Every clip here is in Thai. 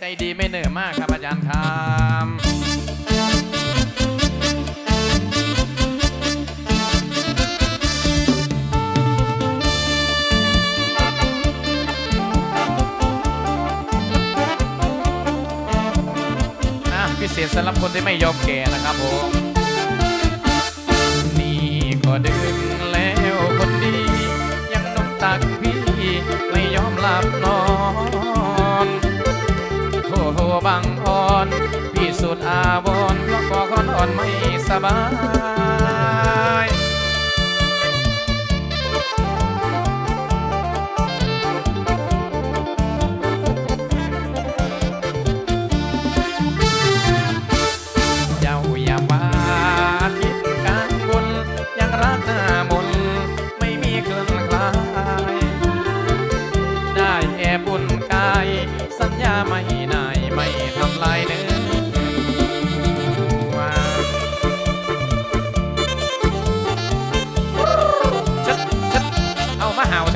ใจดีไม่เหนื่อยมากครับอาจารย์ครับอะพิเศษสำหรับคนที่ไม่ยอมแก่นะครับผมนี่ก็ดึงแล้วคนดี ยังนมตักพี่ ไม่ยอมหลับนอน บังอ่อนพี่สุดอาวรณ์เพราะกอคอนอ่อนไม่สบายเจ้าอย่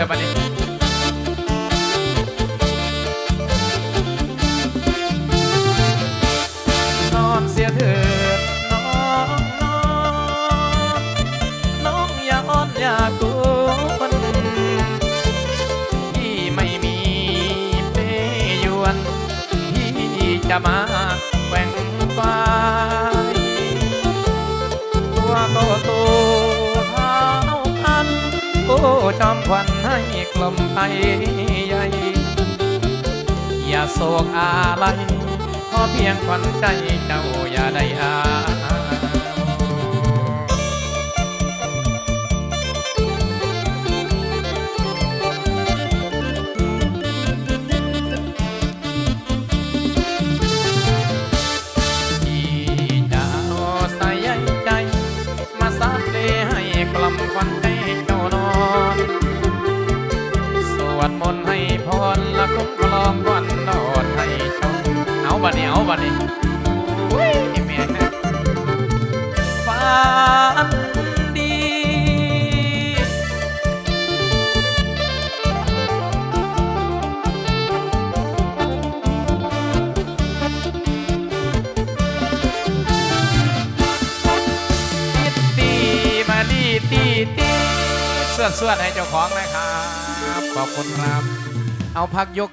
เอมาเห่าเถอะบัดนี้นอนเสียเถิดน้องนอนน้องอย่าอ้อนอย่ากลัวนพี่ไม่มีเปยวนพี่จะมาแกว่งไปตัวก็โตเท้าพันโอ้จอมควัน ให้กลมไปใหญ่อย่าโศกอะไรขอเพียงควันใจเจ้าอย่าได้อาดีเจ้าใส่ใจมาสาดเลให้กลมควันใจ วดมนต์ให้พรและคุ้มครองวันนอนให้ชมเอาบัดนี้เอาบัดนี้โอ้ยแม่ฝันดีติดตีมาลีตีตีสวดสวดให้เจ้าของนะครับ ขอบคุณครับ เอาพักยก